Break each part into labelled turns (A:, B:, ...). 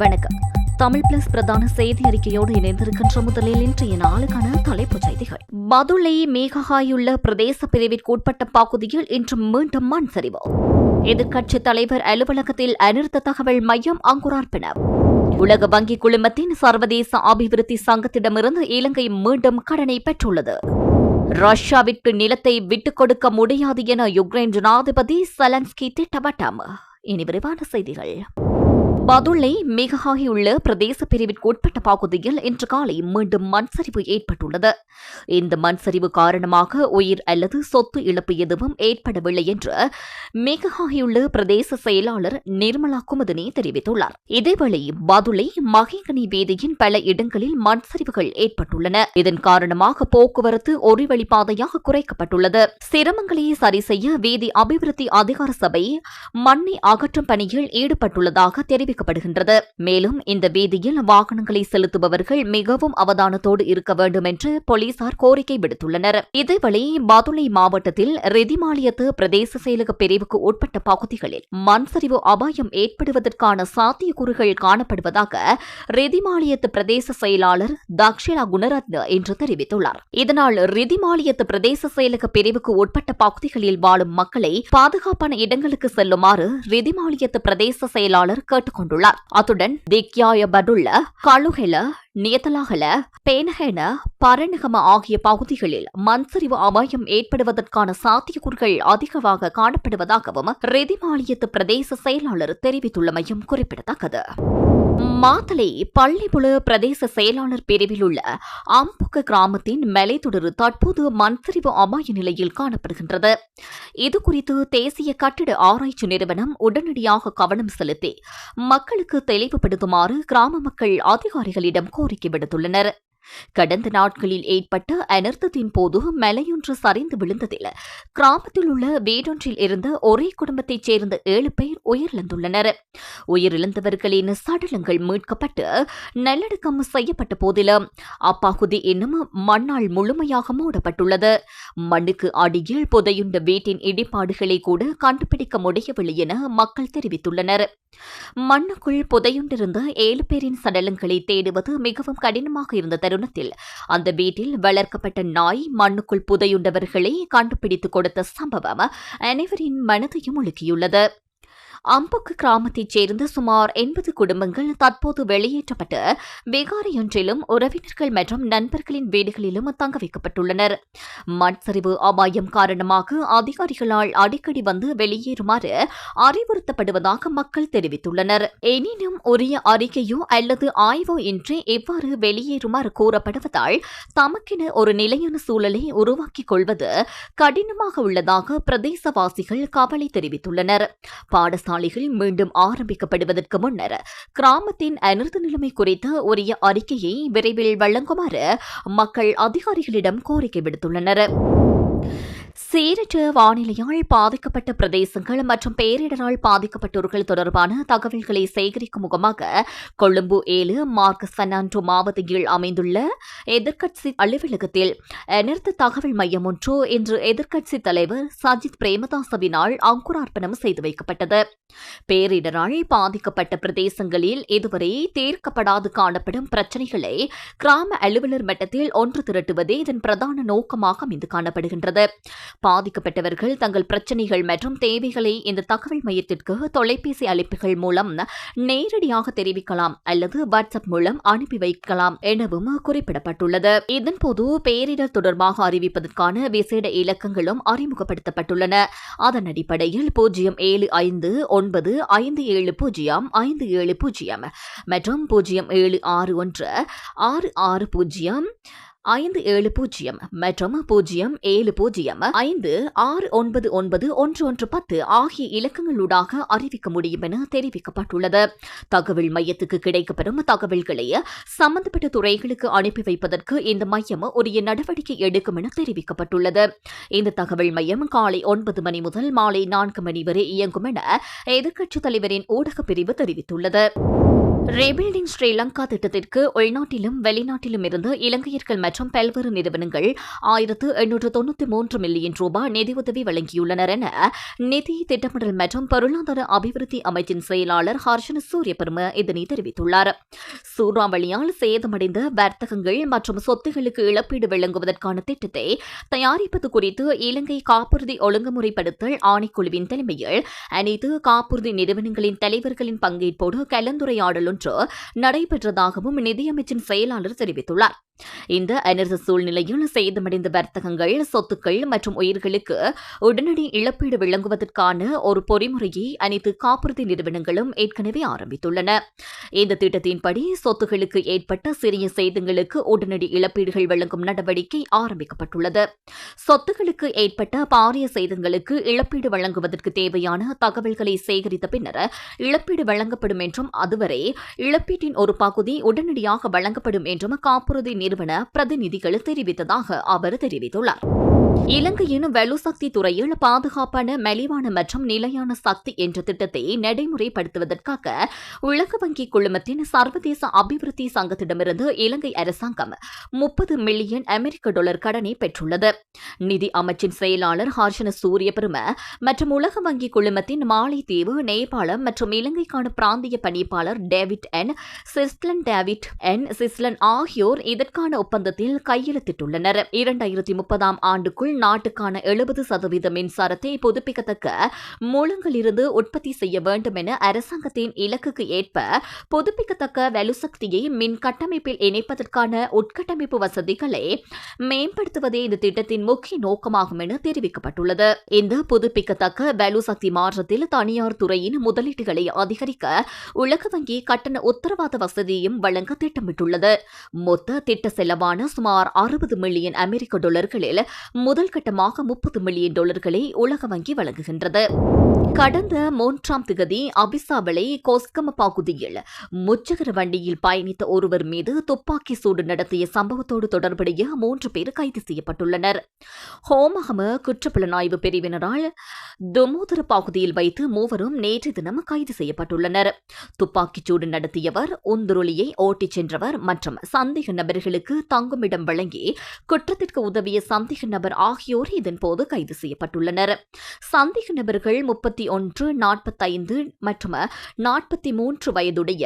A: வணக்கம். தமிழ் பிளஸ் பிரதான செய்தி அறிக்கையோடு இணைந்திருக்கின்ற முதலில் இன்றைய நாளுக்கான தலைப்புச் செய்திகள். பதுளை மேகஹாயுள்ள பிரதேச பிரிவிற்குட்பட்ட பகுதியில் இன்று மீண்டும் மண் சரிவு. எதிர்க்கட்சித் தலைவர் அலுவலகத்தில் அனிர்த்த தகவல் மையம் அங்குரார்ப்பினர் உலக வங்கி குழுமத்தின் சர்வதேச அபிவிருத்தி சங்கத்திடமிருந்து இலங்கை மீண்டும் கடனை பெற்றுள்ளது. ரஷ்யாவிற்கு நிலத்தை விட்டுக் கொடுக்க முடியாது என யுக்ரைன் ஜனாதிபதி சலன்ஸ்கி திட்டவட்டம். இனி விரிவான செய்திகள். பதுளை மிகாகியுள்ள பிரதேச பிரிவிற்கு உட்பட்ட பகுதியில் இன்று காலை மீண்டும் மண் சரிவு ஏற்பட்டுள்ளது. இந்த மண் சரிவு காரணமாக உயிர் அல்லது சொத்து இழப்பு எதுவும் ஏற்படவில்லை என்று மிகாகியுள்ள பிரதேச செயலாளர் நிர்மலா குமுதனி தெரிவித்துள்ளார். இதேவேளை பதுளை மகிங்கனி வீதியின் பல இடங்களில் மண் சரிவுகள் ஏற்பட்டுள்ளன. இதன் காரணமாக போக்குவரத்து ஒரு வழிப்பாதையாக குறைக்கப்பட்டுள்ளது. சிரமங்களை சரி செய்ய வீதி அபிவிருத்தி அதிகார சபை மண்ணை அகற்றும் பணியில் ஈடுபட்டுள்ளதாக தெரிவிக்கப்படுகின்றது மேலும் இந்த வீதியில் வாகனங்களை செலுத்துபவர்கள் மிகவும் அவதானத்தோடு இருக்க வேண்டும் என்று போலீசார் கோரிக்கை விடுத்துள்ளனர். இதேவேளை பாதுளை மாவட்டத்தில் ரெதிமாலியத்து பிரதேச செயலக பிரிவுக்கு உட்பட்ட பகுதிகளில் மண் சரிவு அபாயம் ஏற்படுவதற்கான சாத்தியக்கூறுகள் காணப்படுவதாக ரெதிமாலியத்து பிரதேச செயலாளர் தக்ஷிலா குணரத்ன என்று தெரிவித்துள்ளார். இதனால் ரெதிமாலியத்து பிரதேச செயலக பிரிவுக்கு உட்பட்ட பகுதிகளில் வாழும் மக்களை பாதுகாப்பான இடங்களுக்கு செல்லுமாறு ரெதிமாலியத்து பிரதேச செயலாளர் கேட்டுக் கொண்டுள்ளார். அத்துடன் திக்யாய படுள்ள கழுகெல நியத்தலாகல பேனகென பரநகம ஆகிய பகுதிகளில் மண்சரிவு அபாயம் ஏற்படுவதற்கான சாத்தியக்கூறுகள் அதிகமாக காணப்படுவதாகவும் ரெதிமாலியத்து பிரதேச செயலாளர் தெரிவித்துள்ளமையும் குறிப்பிடத்தக்கது. மாத்தலை பள்ளிப்புழு பிரதேச செயலாளர் பிரிவில் உள்ள அம்புக்க கிராமத்தின் மலைத்தொடர் தற்போது மண்சரிவு அபாய நிலையில் காணப்படுகின்றது. இதுகுறித்து தேசிய கட்டிட ஆராய்ச்சி நிறுவனம் உடனடியாக கவனம் செலுத்தி மக்களுக்கு தெளிவுபடுத்துமாறு கிராம மக்கள் அதிகாரிகளிடம் கோரிக்கை விடுத்துள்ளனர். கடந்த நாட்களில் ஏற்பட்ட அனர்த்தத்தின் போது மலையொன்று சரிந்து விழுந்ததில் கிராமத்தில் உள்ள வீடொன்றில் இருந்த ஒரே குடும்பத்தைச் சேர்ந்த ஏழு பேர் உயிரிழந்துள்ளனர். உயிரிழந்தவர்களின் சடலங்கள் மீட்கப்பட்டு நல்லடக்கம் செய்யப்பட்ட போதிலும் அப்பகுதி இன்னும் மண்ணால் முழுமையாக மூடப்பட்டுள்ளது. மண்ணுக்கு அடியில் புதையுண்ட வீட்டின் இடிபாடுகளை கூட கண்டுபிடிக்க முடியவில்லை என மக்கள் தெரிவித்துள்ளனர். மண்ணுக்குள் புதையுண்டிருந்த ஏழு பேரின் சடலங்களை தேடுவது மிகவும் கடினமாக இருந்த தருணத்தில் அந்த வீட்டில் வளர்க்கப்பட்ட நாய் மண்ணுக்குள் புதையுண்டவர்களை கண்டுபிடித்துக் கொடுத்த சம்பவம் அனைவரின் மனதையும் உலுக்கியுள்ளது. அம்புக்கு கிராமத்தைச் சேர்ந்த சுமார் எண்பது குடும்பங்கள் தற்போது வெளியேற்றப்பட்டு விகாரையொன்றிலும் உறவினர்கள் மற்றும் நண்பர்களின் வீடுகளிலும் தங்க வைக்கப்பட்டுள்ளனர். மண் சரிவு அபாயம் காரணமாக அதிகாரிகளால் அடிக்கடி வந்து வெளியேறுமாறு அறிவுறுத்தப்படுவதாக மக்கள் தெரிவித்துள்ளனர். எனினும் உரிய அறிக்கையோ அல்லது ஆய்வோ இன்றி எவ்வாறு வெளியேறுமாறு கூறப்படுவதால் தமக்கென ஒரு நிலையான சூழலை உருவாக்கிக் கொள்வது கடினமாக உள்ளதாக பிரதேசவாசிகள் கவலை தெரிவித்துள்ளனர். பாடசாலைகள் மீண்டும் ஆரம்பிக்கப்படுவதற்கு முன்னர் கிராமத்தின் அனர்த்த நிலைமை குறித்த உரிய அறிக்கையை விரைவில் வழங்குமாறு மக்கள் அதிகாரிகளிடம் கோரிக்கை விடுத்துள்ளனர். சீரற்ற வானிலையால் பாதிக்கப்பட்ட பிரதேசங்கள் மற்றும் பேரிடரால் பாதிக்கப்பட்டோர்கள் தொடர்பான தகவல்களை சேகரிக்கும் முகமாக கொழும்பு ஏழு மார்க் பெர்னாண்டோ மாவட்டத்தில் அமைந்துள்ள எதிர்க்கட்சி அலுவலகத்தில் நிறுத்த தகவல் மையம் ஒன்று இன்று எதிர்க்கட்சி தலைவர் சஜித் பிரேமதாசவினால் அங்குரார்ப்பணம் செய்து வைக்கப்பட்டது. பேரிடரால் பாதிக்கப்பட்ட பிரதேசங்களில் இதுவரை தீர்க்கப்படாது காணப்படும் பிரச்சினைகளை கிராம அலுவலர் மட்டத்தில் ஒன்று திரட்டுவதே இதன் பிரதான நோக்கமாக அமைந்து காணப்படுகின்றது. பாதிக்கப்பட்டவர்கள் தங்கள் பிரச்சினைகள் மற்றும் தேவைகளை இந்த தகவல் மையத்திற்கு தொலைபேசி அழைப்புகள் மூலம் நேரடியாக தெரிவிக்கலாம் அல்லது வாட்ஸ்அப் மூலம் அனுப்பி வைக்கலாம் எனவும் குறிப்பிடப்பட்டுள்ளது. இதன்போது பேரிடர் தொடர்பாக அறிவிப்பதற்கான விசேட இலக்கங்களும் அறிமுகப்படுத்தப்பட்டுள்ளன. அதன் அடிப்படையில் பூஜ்ஜியம் ஏழு ஐந்து ஒன்பது ஐந்து ஏழு பூஜ்ஜியம் ஐந்து ஏழு பூஜ்ஜியம் மற்றும் பூஜ்ஜியம் ஏழு ஆறு ஒன்று ஆறு ஆறு பூஜ்ஜியம் ஐந்து ஏழு பூஜ்ஜியம் மற்றும் பூஜ்ஜியம் ஏழு பூஜ்ஜியம் ஐந்து ஆறு ஒன்பது ஒன்பது ஒன்று ஒன்று பத்து ஆகிய இலக்கங்களூடாக அறிவிக்க முடியும் என தெரிவிக்கப்பட்டுள்ளது. தகவல் மையத்துக்கு கிடைக்கப்பெறும் தகவல்களை சம்பந்தப்பட்ட துறைகளுக்கு அனுப்பி வைப்பதற்கு இந்த மையம் உரிய நடவடிக்கை எடுக்கும் என தெரிவிக்கப்பட்டுள்ளது. இந்த தகவல் மையம் காலை ஒன்பது மணி முதல் மாலை நான்கு மணி வரை இயங்கும் என எதிர்க்கட்சித் தலைவரின் ஊடகப் பிரிவு தெரிவித்துள்ளது. ரீபில்டிங் ஸ்ரீலங்கா திட்டத்திற்கு உள்நாட்டிலும் வெளிநாட்டிலும் இருந்து இலங்கையர்கள் மற்றும் பல்வேறு நிறுவனங்கள் ஆயிரத்து எண்ணூற்று தொண்ணூற்றி மூன்று மில்லியன் ரூபாய் நிதியுதவி வழங்கியுள்ளனர் என நிதி திட்டமிடல் மற்றும் பொருளாதார அபிவிருத்தி அமைச்சின் செயலாளர் ஹர்ஷன சூரியபெரும இதனை தெரிவித்துள்ளார். சூறாவளியால் சேதமடைந்த வர்த்தகங்கள் மற்றும் சொத்துகளுக்கு இழப்பீடு வழங்குவதற்கான திட்டத்தை தயாரிப்பது குறித்து இலங்கை காப்புறுதி ஒழுங்குமுறைப்படுத்தல் ஆணைக்குழுவின் தலைமையில் அனைத்து காப்புறுதி நிறுவனங்களின் தலைவர்களின் பங்கேற்போடு கலந்துரையாடல் ஒன்று நடைபெற்றதாகவும் நிதியமைச்சின் செயலாளர் தெரிவித்துள்ளார். இந்த அனர்த்த சூழ்நிலையில் சேதமடைந்த வர்த்தகங்கள் சொத்துக்கள் மற்றும் உயிர்களுக்கு உடனடி இழப்பீடு வழங்குவதற்கான ஒரு பொறிமுறையை அனைத்து காப்புறுதி நிறுவனங்களும் ஏற்கனவே ஆரம்பித்துள்ளன. இந்த திட்டத்தின்படி சொத்துகளுக்கு ஏற்பட்ட சிறிய சேதங்களுக்கு உடனடி இழப்பீடுகள் வழங்கும் நடவடிக்கை ஆரம்பிக்கப்பட்டுள்ளது. சொத்துகளுக்கு ஏற்பட்ட பாரிய சேதங்களுக்கு இழப்பீடு வழங்குவதற்கு தேவையான தகவல்களை சேகரித்த பின்னர் இழப்பீடு வழங்கப்படும் என்றும் அதுவரை இழப்பீட்டின் ஒரு பகுதி உடனடியாக வழங்கப்படும் என்றும் காப்புறுதி நிறுவன பிரதிநிதிகள் தெரிவித்ததாக அவர் தெரிவித்துள்ளார். இலங்கையின் வலுசக்தி துறையில் பாதுகாப்பான மலிவான மற்றும் நிலையான சக்தி என்ற திட்டத்தை நடைமுறைப்படுத்துவதற்காக உலக வங்கி குழுமத்தின் சர்வதேச அபிவிருத்தி சங்கத்திடமிருந்து இலங்கை அரசாங்கம் முப்பது மில்லியன் அமெரிக்க டாலர் கடனை பெற்றுள்ளது. நிதி அமைச்சின் செயலாளர் ஹர்ஷன சூரியபெரும மற்றும் உலக வங்கி குழுமத்தின் மாலைத்தீவு நேபாளம் மற்றும் இலங்கைக்கான பிராந்திய பணிப்பாளர் டேவிட் என். சிஸ்லன் டேவிட் என். சிஸ்லன் ஆகியோர் இதற்கான ஒப்பந்தத்தில் கையெழுத்திட்டுள்ளனர். இரண்டாயிரத்தி முப்பதாம் ஆண்டுக்குள் நாட்டுக்கான எழுபது சதவீத மின்சாரத்தை புதுப்பிக்கத்தக்க மூலங்களிலிருந்து உற்பத்தி செய்ய வேண்டும் என அரசாங்கத்தின் இலக்குக்கு ஏற்ப புதுப்பிக்கத்தக்க வலுசக்தியை மின் கட்டமைப்பில் இணைப்பதற்கான உட்கட்டமைப்பு வசதிகளை மேம்படுத்துவதே இந்த திட்டத்தின் முக்கிய நோக்கமாகும் என தெரிவிக்கப்பட்டுள்ளது. இந்த புதுப்பிக்கத்தக்க வலுசக்தி மாற்றத்தில் தனியார் துறையின் முதலீடுகளை அதிகரிக்க உலக வங்கி கட்டண உத்தரவாத வசதியையும் வழங்க திட்டமிட்டுள்ளது. மொத்த திட்ட செலவான சுமார் அறுபது மில்லியன் அமெரிக்க டாலர்களில் முதல் முதல் கட்டமாக முப்பது மில்லியன் டாலர்களை உலக வங்கி வழங்குகின்றது. கடந்த மூன்றாம் திகதி அபிசாவளை கோஸ்கம பகுதியில் முச்சகர வண்டியில் பயணித்த ஒருவர் மீது துப்பாக்கி சூடு நடத்திய சம்பவத்தோடு தொடர்புடைய மூன்று பேர் கைது செய்யப்பட்டுள்ளனர். ஹோமகம குற்றப்புலனாய்வு பிரிவினரால் துமோதர பகுதியில் வைத்து மூவரும் நேற்று தினம் கைது செய்யப்பட்டுள்ளனர். துப்பாக்கிச் சூடு நடத்தியவர் உந்துருளியை ஓட்டிச் சென்றவர் மற்றும் சந்தேக நபர்களுக்கு தங்குமிடம் வழங்கி குற்றத்திற்கு உதவிய சந்தேக நபர் ஆகியோர் இதன்போது கைது செய்யப்பட்டுள்ளனர். சந்தேக நபர்கள் முப்பத்தி ஒன்று நாற்பத்தைந்து மற்றும் நாற்பத்தி மூன்று வயதுடைய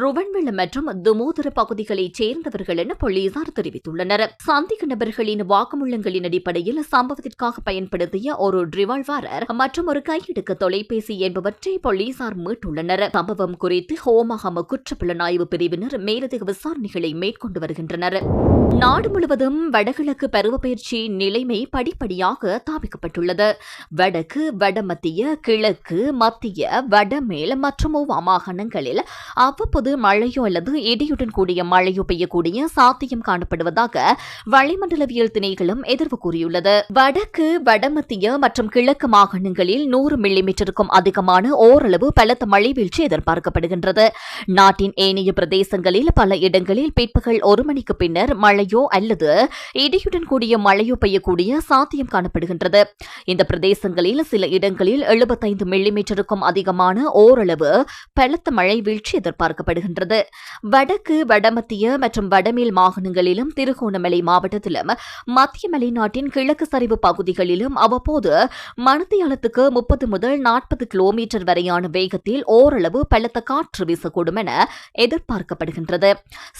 A: ருவன்வெள மற்றும் துமோதர பகுதிகளைச் சேர்ந்தவர்கள் என போலீசார் தெரிவித்துள்ளனர். சந்தேக நபர்களின் வாக்குமூலங்களின் அடிப்படையில் சம்பவத்திற்காக பயன்படுத்திய ஒரு ரிவால்வாரர் மற்றும் ஒரு கையெடுக்க தொலைபேசி என்பவற்றை போலீசார் மீட்டுள்ளனர். சம்பவம் குறித்து ஹோமஹம குற்றப்புலனாய்வு பிரிவினர் மேலதிக விசாரணைகளை மேற்கொண்டு வருகின்றனர். நாடு முழுவதும் வடகிழக்கு பருவப்பயிற்சி நிலைமை படிப்படியாக தாவிக்கப்பட்டுள்ளது வடக்கு வடமத்திய கிழக்கு மத்திய வடமேல் மற்றும் ஓவா மாகாணங்களில் அவ்வப்போது மழையோ அல்லது இடியுடன் கூடிய மழையோ பெய்யக்கூடிய சாத்தியம் காணப்படுவதாக வளிமண்டலவியல் திணைகளும் எதிர்வு கூறியுள்ளது. வடக்கு வடமத்திய மற்றும் கிழக்கு மாகாணங்களில் நூறு மில்லிமீட்டருக்கும் அதிகமான ஓரளவு பலத்த மழை வீழ்ச்சி எதிர்பார்க்கப்படுகின்றது. நாட்டின் ஏனைய பிரதேசங்களில் பல இடங்களில் பிற்பகல் ஒரு மணிக்கு பின்னர் மழையோ அல்லது இடியுடன் கூடிய மழையோ பெய்யக்கூடிய சாத்தியம் காணப்படுகின்றது. இந்த பிரதேசங்களில் சில இடங்களில் எழுபத்தைந்து மில்லிமீட்டருக்கும் அதிகமான ஓரளவு பலத்த மழை வீழ்ச்சி எதிர்பார்க்கப்படுகின்றது. வடக்கு வடமத்திய மற்றும் வடமேல் மாகாணங்களிலும் திருகோணமலை மாவட்டத்திலும் மத்திய மலைநாட்டின் கிழக்கு சரிவு பகுதிகளிலும் அவ்வப்போது மணித்தியாலத்துக்கு முப்பது முதல் நாற்பது கிலோமீட்டர் வரையான வேகத்தில் ஓரளவு பலத்த காற்று வீசக்கூடும் என எதிர்பார்க்கப்படுகின்றது.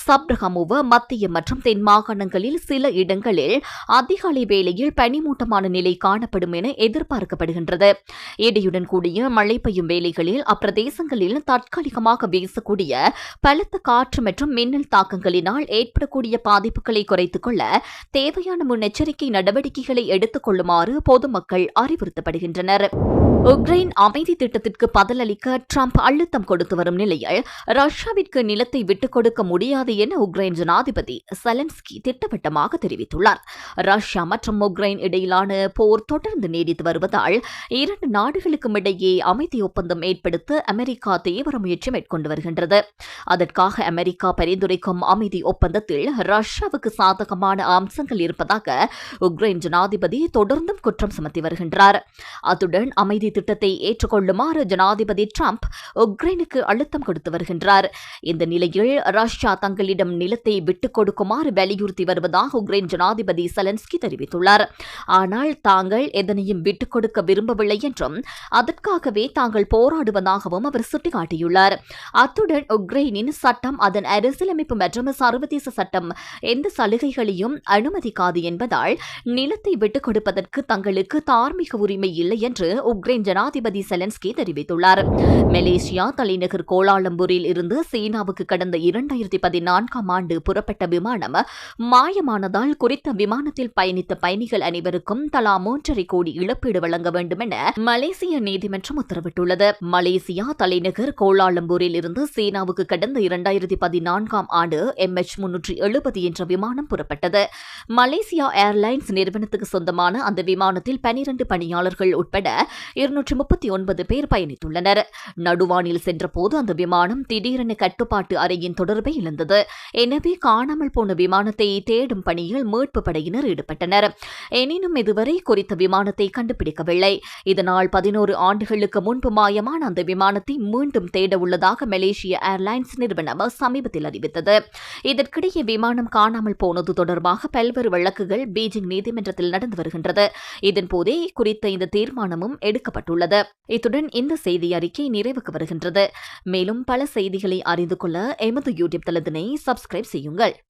A: சப்ரகமுவ மத்திய மற்றும் தென் மாகாணங்களில் சில இடங்களில் அதிகாலை வேலை வேளையில் பனிமூட்டமான நிலை காணப்படும் என எதிர்பார்க்கப்படுகின்றது. இடியுடன் கூடிய மழை பெய்யும் வேளைகளில் அப்பிரதேசங்களில் தற்காலிகமாக வீசக்கூடிய பலத்த காற்று மற்றும் மின்னல் தாக்கங்களினால் ஏற்படக்கூடிய பாதிப்புகளை குறைத்துக் கொள்ள தேவையான முன்னெச்சரிக்கை நடவடிக்கைகளை எடுத்துக் கொள்ளுமாறு பொதுமக்கள் அறிவுறுத்தப்படுகின்றனர். உக்ரைன் அமைதி திட்டத்திற்கு பதிலளிக்க ட்ரம்ப் அழுத்தம் கொடுத்து வரும் நிலையில் ரஷ்யாவிற்கு நிலத்தை விட்டுக் கொடுக்க முடியாது என உக்ரைன் ஜனாதிபதி செலன்ஸ்கி திட்டவட்டமாக தெரிவித்துள்ளார். ரஷ்யா மற்றும் உக்ரைன் இடையிலான போர் தொடர்ந்து நீடித்து வருவதால் இரண்டு நாடுகளுக்கும் இடையே அமைதி ஒப்பந்தம் ஏற்படுத்த அமெரிக்கா தீவிர முயற்சி மேற்கொண்டு வருகின்றது. அதற்காக அமெரிக்கா பரிந்துரைக்கும் அமைதி ஒப்பந்தத்தில் ரஷ்யாவுக்கு சாதகமான அம்சங்கள் இருப்பதாக உக்ரைன் ஜனாதிபதி தொடர்ந்தும் குற்றம் சுமத்தி வருகின்றார். அத்துடன் அமைதி திட்டத்தை ஏற்றுக்கொள்ளுமாறு ஜனாதிபதி டிரம்ப் உக்ரைனுக்கு அழுத்தம் கொடுத்து வருகின்றார். இந்த நிலையில் ரஷ்யா தங்களிடம் நிலத்தை விட்டுக் கொடுக்குமாறு வலியுறுத்தி வருவதாக உக்ரைன் ஜனாதிபதி செலன்ஸ்கி தெரிவித்துள்ளார். ஆனால் தாங்கள் எதனையும் விட்டுக் கொடுக்க விரும்பவில்லை என்றும் அதற்காகவே தாங்கள் போராடுவதாகவும் அவர் சுட்டிக்காட்டியுள்ளார். அத்துடன் உக்ரைனின் சட்டம் அதன் அரசியலமைப்பு மற்றும் சர்வதேச சட்டம் எந்த சலுகைகளையும் அனுமதிக்காது என்பதால் நிலத்தை விட்டுக் கொடுப்பதற்கு தங்களுக்கு தார்மீக உரிமை இல்லை என்று உக்ரைன் ஜனாதிபதி செலன்ஸ்கி தெரிவித்துள்ளார். மலேசியா தலைநகர் கோலாலம்பூரில் இருந்து சீனாவுக்கு கடந்த இரண்டாயிரத்தி பதினான்காம் ஆண்டு புறப்பட்ட விமானம் மாயமானதால் குறித்த விமானத்தில் பயணித்த பயணிகள் அனைவருக்கும் தலா மூன்றரை கோடி இழப்பீடு வழங்க வேண்டும் என மலேசிய நீதிமன்றம் உத்தரவிட்டுள்ளது. மலேசியா தலைநகர் கோலாலம்பூரில் இருந்து சீனாவுக்கு கடந்த இரண்டாயிரத்தி பதினான்காம் ஆண்டு எம் எச் முன்னூற்றி எழுபது என்ற விமானம் புறப்பட்டது. மலேசியா ஏர்லைன்ஸ் நிறுவனத்துக்கு சொந்தமான அந்த விமானத்தில் பனிரண்டு பணியாளர்கள் உட்பட இருநூற்றி முப்பத்தி ஒன்பது பேர் பயணித்துள்ளனர். நடுவானில் சென்றபோது அந்த விமானம் திடீரென கட்டுப்பாட்டு அறையின் தொடர்பை இழந்தது. எனவே காணாமல் போன விமானத்தை தேடும் பணியில் மீட்பு படையினர் ஈடுபட்டனர். எனினும் இதுவரை குறித்த விமானத்தை கண்டுபிடிக்கவில்லை. இதனால் பதினோரு ஆண்டுகளுக்கு முன்பு மாயமான அந்த விமானத்தை மீண்டும் தேட உள்ளதாக மலேசிய ஏர்லைன்ஸ் நிறுவனம் சமீபத்தில் அறிவித்தது. இதற்கிடையே விமானம் காணாமல் போனது தொடர்பாக பல்வேறு வழக்குகள் பீஜிங் நீதிமன்றத்தில் நடந்து வருகின்றது. இதன்போதே குறித்த இந்த தீர்மானமும் எடுக்கப்பட்டுள்ளது. இத்துடன் இந்த செய்தி அறிக்கை நிறைவுக்கு வருகின்றது. மேலும் பல செய்திகளை அறிந்து கொள்ள எமது யூடியூப் தளத்தினை சப்ஸ்கிரைப் செய்யுங்கள்.